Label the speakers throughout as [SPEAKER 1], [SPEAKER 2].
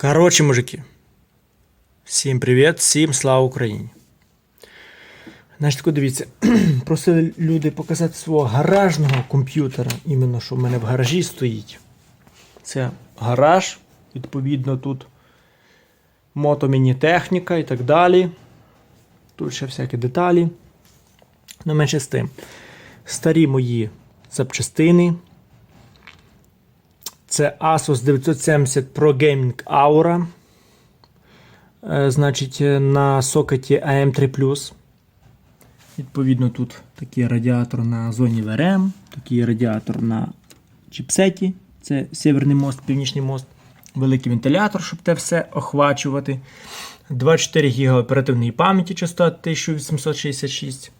[SPEAKER 1] Коротше, мужики. Всім привіт, всім слава Україні. Значить, дивіться, просили люди показати свого гаражного комп'ютера, іменно що в мене в гаражі стоїть. Це гараж, відповідно, тут мотомінітехніка і так далі. Тут ще всякі деталі. Ну, менше з тим. Старі мої запчастини. Це Asus 970 Pro Gaming Aura. Е, Значить, е, на сокеті AM3. Відповідно, тут такий радіатор на зоні ВРМ, такий радіатор на чіпсеті. Це Северний мост, Північний мост. Великий вентилятор, щоб те все охвачувати. 24 ГБ оперативної пам'яті частота 1866.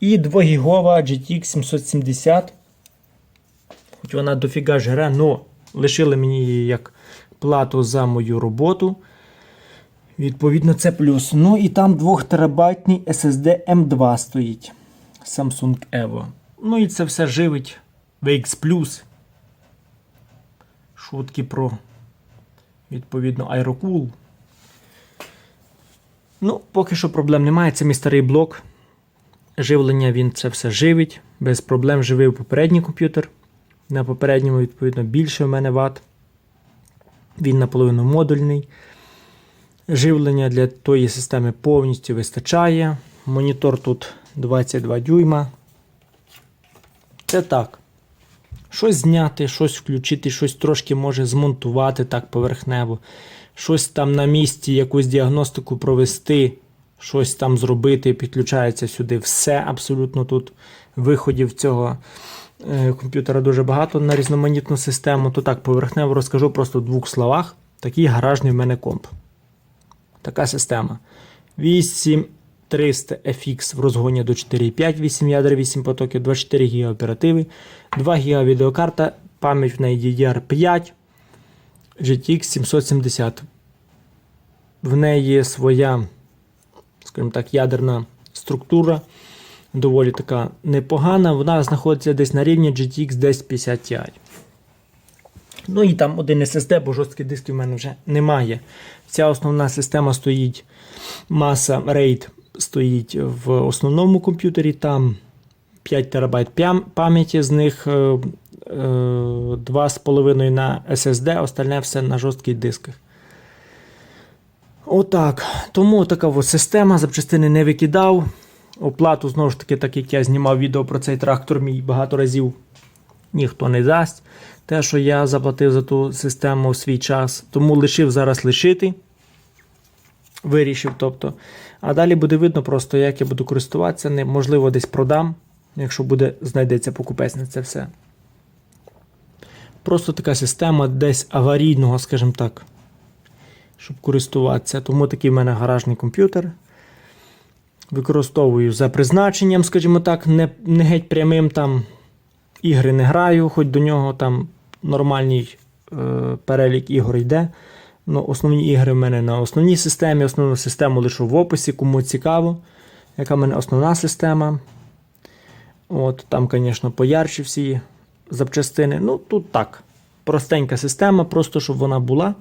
[SPEAKER 1] І 2 гігова GTX 770. Хоч вона дофіга жре, але лишили мені її як плату за мою роботу. Відповідно, це плюс. Ну і там 2 терабайтний SSD M2 стоїть. Samsung Evo. Ну і це все живить VX Plus. Шутки про, відповідно, Aerocool. Ну, поки що проблем немає. Це мій старий блок. Живлення він це все живить. Без проблем живив попередній комп'ютер. На попередньому, відповідно, більше в мене ват. Він наполовину модульний. Живлення для тої системи повністю вистачає. Монітор тут 22 дюйма. Це так. Щось зняти, щось включити, щось трошки може змонтувати так поверхнево. Щось там на місці, якусь діагностику провести, щось там зробити, підключається сюди. Все абсолютно тут виходів цього комп'ютера дуже багато на різноманітну систему. То так поверхнево розкажу просто в двох словах. Такий гаражний в мене комп. Така система. 8300 FX в розгоні до 4,5, 8 ядер, 8 потоків, 24 ГБ оперативи, 2 ГБ відеокарта, пам'ять в неї DDR5, GTX 770. В неї своя, скажімо так, ядерна структура. Доволі така непогана. Вона знаходиться десь на рівні GTX 1050 Ti. Ну і там один SSD, бо жорстких дисків в мене вже немає. Ця основна система стоїть, маса RAID стоїть в основному комп'ютері. Там 5 ТБ пам'яті, з них е, е, 2,5 на SSD, остальне все на жорстких дисках. Отак. Тому така ось система, запчастини не викидав. Оплату, знову ж таки, так як я знімав відео про цей трактор мій багато разів, ніхто не дасть. Те, що я заплатив за ту систему в свій час, тому лишив зараз лишити. Вирішив, тобто. А далі буде видно просто, як я буду користуватися ним. Можливо, десь продам, якщо буде, знайдеться покупець на це все. Просто така система десь аварійного, скажімо так, щоб користуватися. Тому такий в мене гаражний комп'ютер. Використовую за призначенням, скажімо так, не, не геть прямим там ігри не граю, хоч до нього там нормальний е, перелік ігор йде. Ну, Основні ігри в мене на основній системі. Основну систему лишу в описі, кому цікаво, яка в мене основна система. От, Там, звісно, поярчі всі запчастини. Ну, тут так. Простенька система, просто щоб вона була.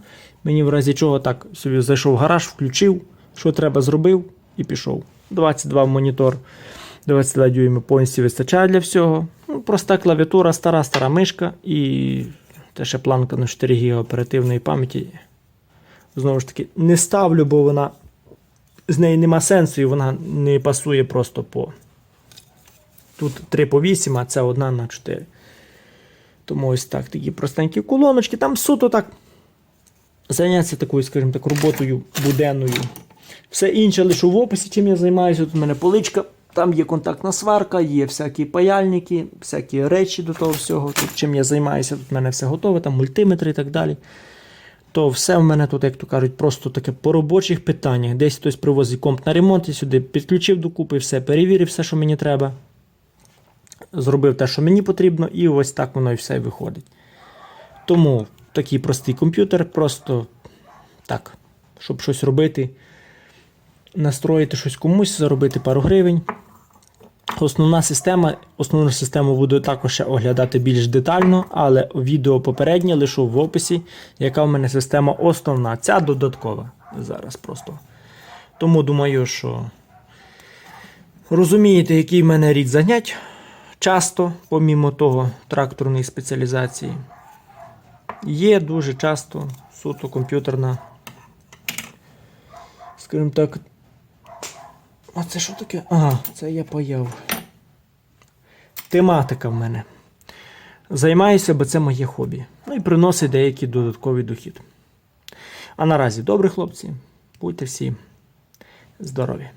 [SPEAKER 1] Мені в разі чого так собі зайшов в гараж, включив, що треба зробив і пішов. 22 монітор, 22 дюйми повністю вистачає для всього. Ну, Проста клавіатура, стара, стара мишка і те ще планка на 4 ГБ оперативної пам'яті. Знову ж таки, не ставлю, бо вона з неї нема сенсу і вона не пасує просто по. Тут 3 по 8, а це одна на 4. Тому ось так такі простенькі колоночки. Там суто так зайнятися такою, скажімо так, роботою буденною. Все інше лише в описі, чим я займаюся. Тут у мене поличка, там є контактна сварка, є всякі паяльники, всякі речі до того всього. Тут чим я займаюся, тут в мене все готове, там мультиметри і так далі. То все в мене тут, як то кажуть, просто таке по робочих питаннях. Десь хтось привозить комп на ремонт і сюди підключив докупи, все, перевірив все, що мені треба. Зробив те, що мені потрібно, і ось так воно і все виходить. Тому такий простий комп'ютер, просто так, щоб щось робити, настроїти щось комусь, заробити пару гривень. Основна система, основну систему буду також ще оглядати більш детально, але відео попереднє лишу в описі, яка в мене система основна. Ця додаткова зараз просто. Тому думаю, що розумієте, який в мене рід занять часто, помімо того, тракторної спеціалізації. Є дуже часто суто комп'ютерна, скажімо так. А це що таке? Ага, це я паяв. Тематика в мене. Займаюся, бо це моє хобі. Ну і приносить деякий додатковий дохід. А наразі добрі хлопці, будьте всі здорові.